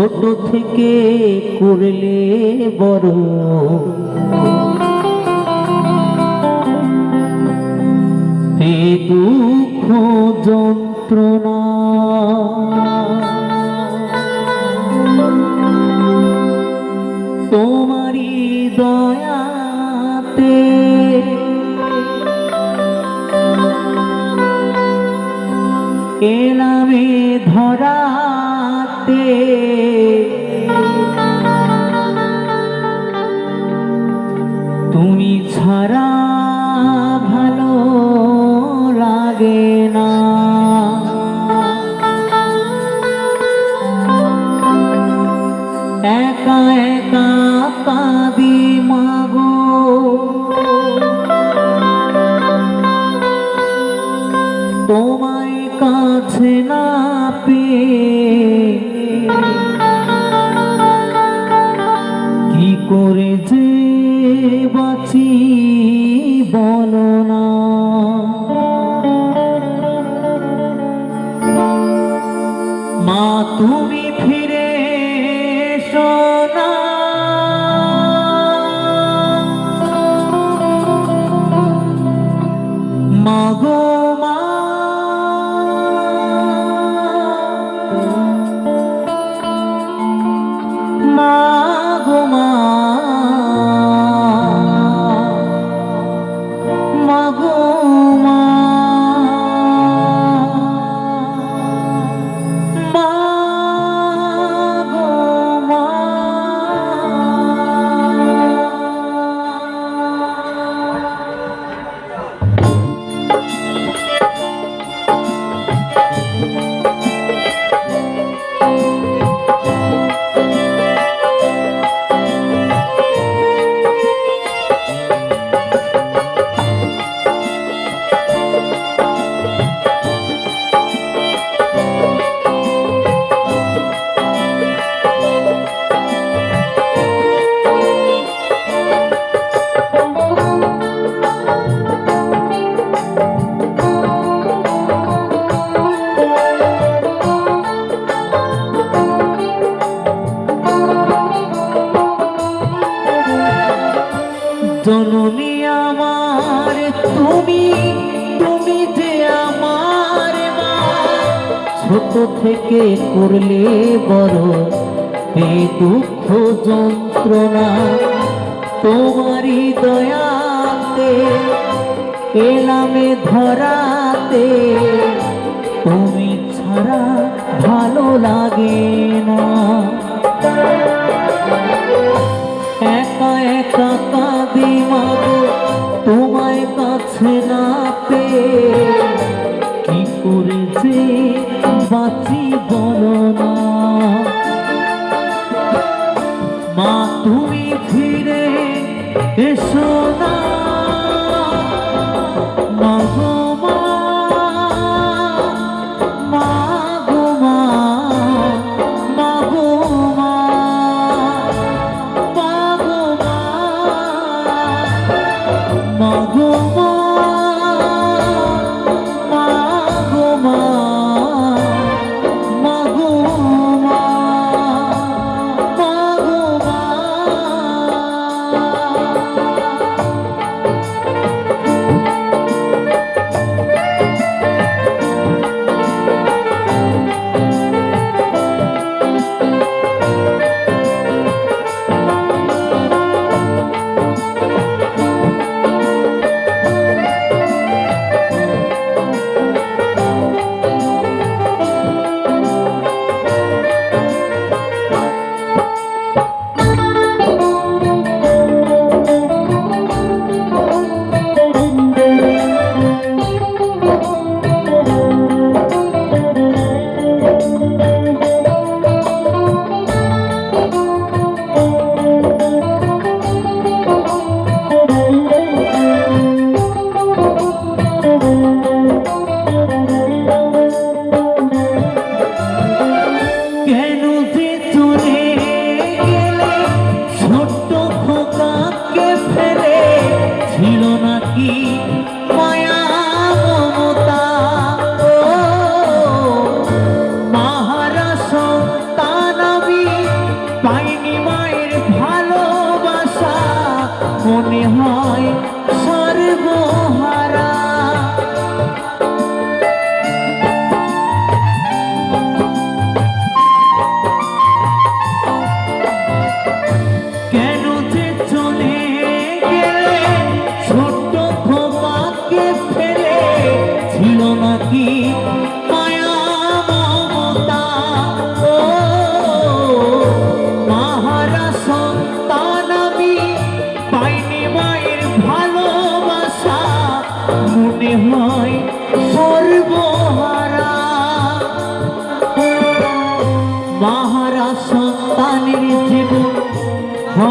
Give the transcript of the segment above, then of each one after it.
ছোট থেকে করলে বড়। এ দুঃখ যন্ত্রণা। তোমারি দয়াতে এলামে ধরাতে ছাড়া ভালো লাগে না। একা একা কাঁদি মাগো। তোমায় কাছে না পেয়ে কি করে যে বাঁচি বলো না। মা তুমি ফিরে সোনা মাগো জননী আমার, তুমি তুমি যে আমার মা, ছোট থেকে করলে বড় এ দুঃখ যন্ত্রণা তোমারই দয়াতে, এলামে ধরাতে, তুমি ছাড়া ভালো লাগে না।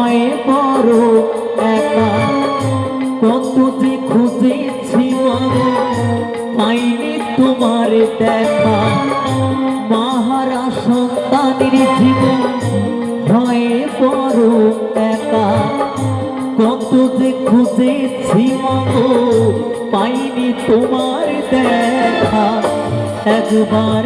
হয় বড় একা কত যে খুঁজেছি পাইনি তোমার দেখা। মাহারা সন্তানের জীবন হয় বড় একা। কত যে খুঁজেছি পাইনি তোমার দেখা। একবার